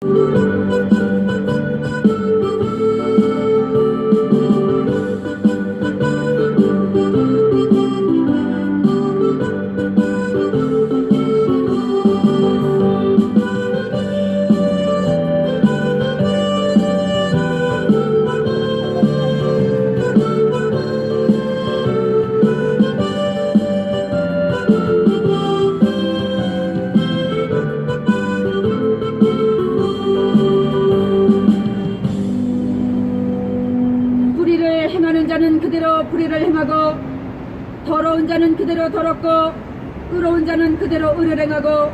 불의 자는 그대로 불의를 행하고 더러운 자는 그대로 더럽고 의로운 자는 그대로 의를 행하고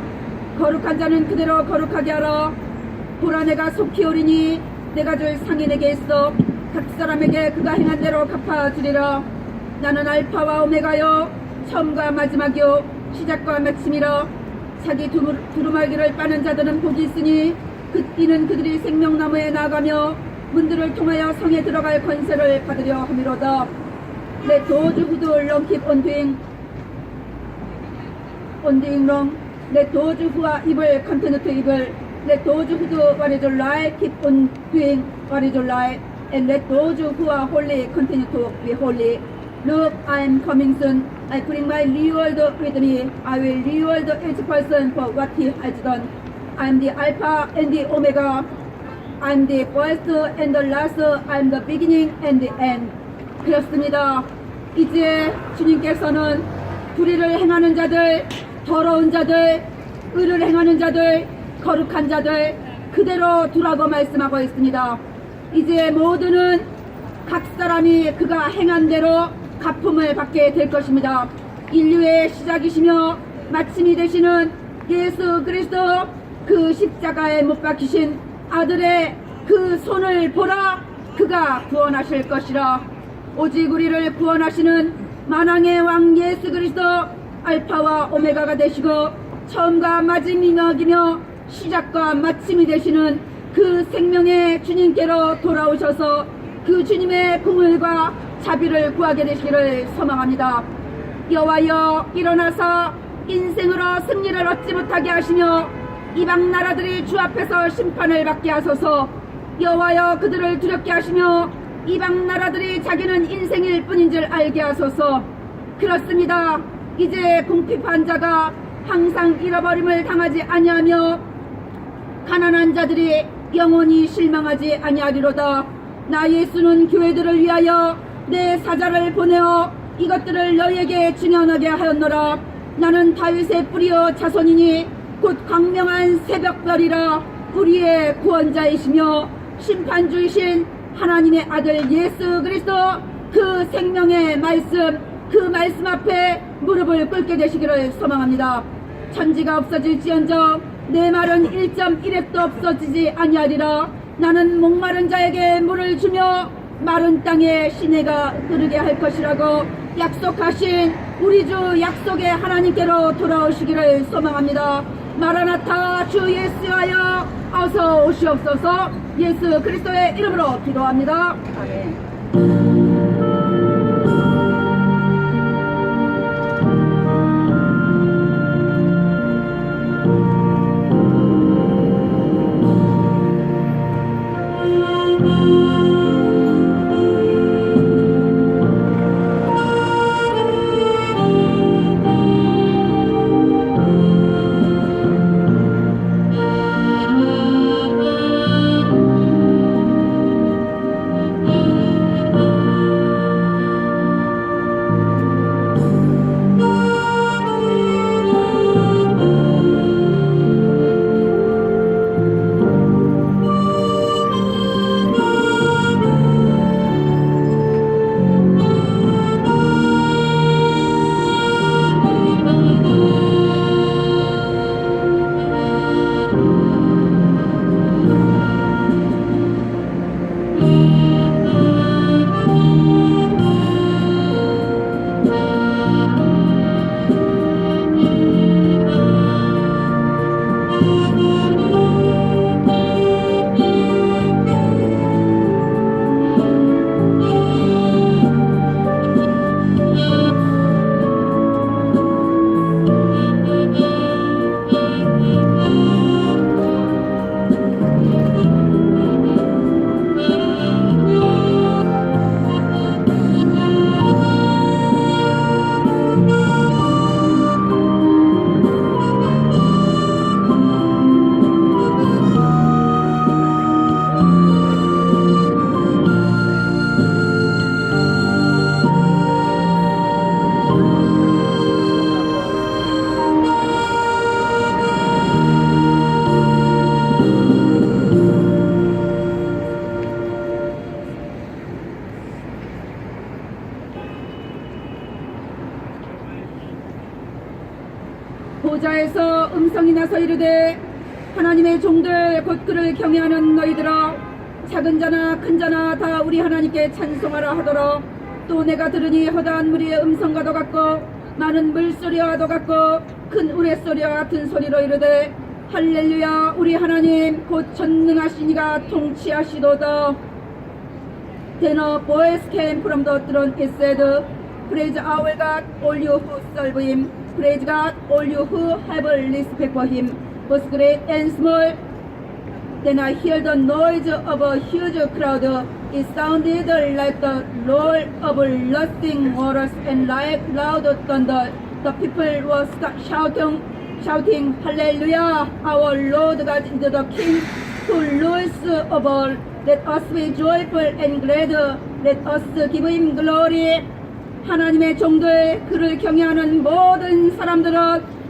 거룩한 자는 그대로 거룩하게 하라. 보라 내가 속히 오리니 내가 줄 상이 내게 있어. 각 사람에게 그가 행한 대로 갚아주리라. 나는 알파와 오메가요 처음과 마지막이요 시작과 마침이라. 자기 두루- 두루마기를 빠는 자들은 복이 있으니 그 이는 그들이 생명나무에 나가며 문들을 통하여 성에 들어갈 권세를 받으려 함이로다 evil continue to evil Let those who do what is right keep on doing what is right and let those who are holy continue to be holy Look, I am coming soon. I bring my reward with me. I will reward each person for what he has done. I am the Alpha and the Omega. I am the first and the last. I am the beginning and the end. 그렇습니다. 이제 주님께서는 불의를 행하는 자들, 더러운 자들, 의를 행하는 자들, 거룩한 자들 그대로 두라고 말씀하고 있습니다. 이제 모두는 각 사람이 그가 행한 대로 갚음을 받게 될 것입니다. 인류의 시작이시며 마침이 되시는 예수 그리스도 그 십자가에 못 박히신 아들의 그 손을 보라 그가 구원하실 것이라 오직 우리를 구원하시는 만왕의 왕 예수 그리스도 알파와 오메가가 되시고 처음과 마지막이며 시작과 마침이 되시는 그 생명의 주님께로 돌아오셔서 그 주님의 공을과 자비를 구하게 되시기를 소망합니다. 여호와여 일어나서 인생으로 승리를 얻지 못하게 하시며 이방 나라들이 주 앞에서 심판을 받게 하소서 여호와여 그들을 두렵게 하시며 이방 나라들이 자기는 인생일 뿐인 줄 알게 하소서 그렇습니다. 이제 궁핍한 자가 항상 잃어버림을 당하지 아니하며 가난한 자들이 영원히 실망하지 아니하리로다. 나 예수는 교회들을 위하여 내 사자를 보내어 이것들을 너희에게 증언하게 하였노라. 나는 다윗의 뿌리여 자손이니 곧 광명한 새벽별이라 우리의 구원자이시며 심판주이신 하나님의 아들 예수 그리스도 그 생명의 말씀 그 말씀 앞에 무릎을 꿇게 되시기를 소망합니다. 천지가 없어질지언정 내 말은 1.1핵도 없어지지 아니하리라 나는 목마른 자에게 물을 주며 마른 땅에 시내가 흐르게 할 것이라고 약속하신 우리 주 약속의 하나님께로 돌아오시기를 소망합니다 마라나타 주 예수하여 어서 오시옵소서. 예수 그리스도의 이름으로 기도합니다. 아멘 가서 이르되 하나님의 종들 곧 그를 경외하는 너희들아 작은 자나 큰 자나 다 우리 하나님께 찬송하라 하더라 또 내가 들으니 허다한 무리의 음성과도 같고 많은 물소리와도 같고 큰 우레소리와 같은 소리로 이르되 할렐루야 우리 하나님 곧 전능하시니가 통치하시도다 from the throne. It said, Praise our God, all you who serve Him. Praise God, all you who have a respect for Him, both great and small. Then I hear the noise of a huge crowd. It sounded like the roar of rushing waters and like loud thunder. The people were shouting, shouting, Hallelujah! Our Lord God is the King who rules over. Let us be joyful and glad. Let us give Him glory. 하나님의 종들 그를 경외하는 모든 사람들은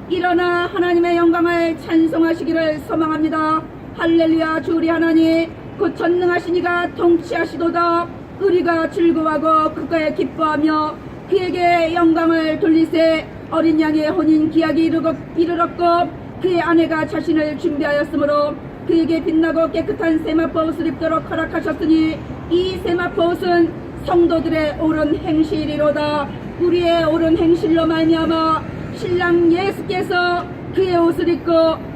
일어나 하나님의 영광을 찬송하시기를 소망합니다. 할렐루야 주 우리 하나님 곧 전능하시니가 통치하시도다 우리가 즐거워하고 그가에 기뻐하며 그에게 영광을 돌리세 어린 양의 혼인 기약이 이르렀고 그의 아내가 자신을 준비하였으므로 그에게 빛나고 깨끗한 세마포 옷을 입도록 허락하셨으니 이 세마포 옷은 성도들의 옳은 행실이로다. 우리의 옳은 행실로 말미암아 신랑 예수께서 그의 옷을 입고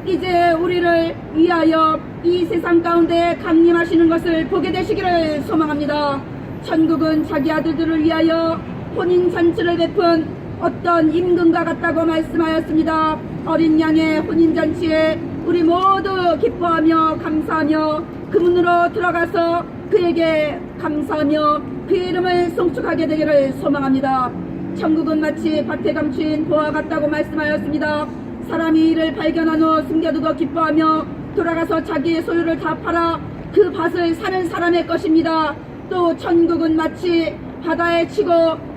이제 우리를 위하여 이 세상 가운데 강림하시는 것을 보게 되시기를 소망합니다. 천국은 자기 아들들을 위하여 혼인 잔치를 베푼 어떤 임금과 같다고 말씀하였습니다. 어린 양의 혼인 잔치에 우리 모두 기뻐하며 감사하며 그 문으로 들어가서 그에게 감사하며 그의 이름을 송축하게 되기를 소망합니다. 천국은 마치 밭에 감춘 보와 같다고 말씀하였습니다. 사람이 이를 발견한 후 숨겨두고 기뻐하며 돌아가서 자기의 소유를 다 팔아 그 밭을 사는 사람의 것입니다. 또 천국은 마치 바다에 치고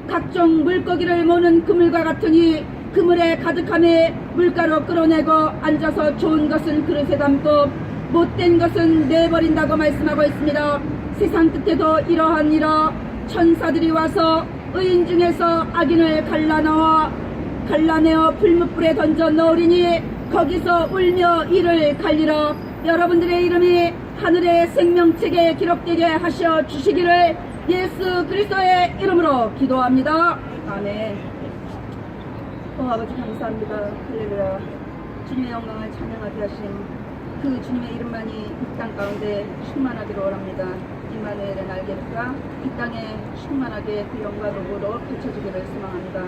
각종 물고기를 모는 그물과 같으니 그물에 가득함에 물가로 끌어내고 앉아서 좋은 것은 그릇에 담고 못된 것은 내버린다고 말씀하고 있습니다. 세상 끝에도 이러한 이라 천사들이 와서 의인 중에서 악인을 갈라나와 갈라내어 불무불에 던져 넣으리니 거기서 울며 이를 갈리라 여러분들의 이름이 하늘의 생명책에 기록되게 하셔 주시기를 예수 그리스도의 이름으로 기도합니다. 아멘. 어, 아버지 감사합니다. 할렐루야. 주님의 영광을 찬양하게 하신 그 주님의 이름만이 이 땅 가운데 충만하기를 원합니다. 임마누엘의 날개가 이 땅에 충만하게 그 영광으로 펼쳐지기를 소망합니다.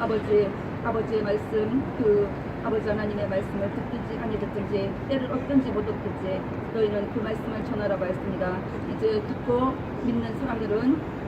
아버지, 아버지의 말씀, 그 아버지 하나님의 말씀을 듣든지 아니 듣든지 때를 얻든지 못 얻든지 너희는 그 말씀을 전하라고 했습니다. 이제 듣고 믿는 사람들은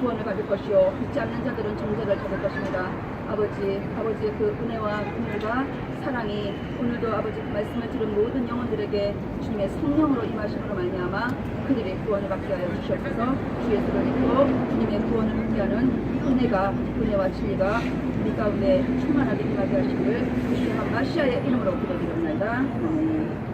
구원을 받을 것이요 믿지 않는 자들은 정죄를 받을 것입니다. 아버지, 아버지의 그 은혜와 은혜가 사랑이 오늘도 아버지 그 말씀을 들은 모든 영혼들에게 주님의 성령으로 임하심으로 말미암아 그들이 구원을 받게 하여 주시옵소서 주 예수를 믿고 주님의 구원을 받게 하는 은혜가 은혜와 진리가 우리 가운데 충만하게 임하게 하시기를 주시한 마시아의 이름으로 기도드립니다. 아멘.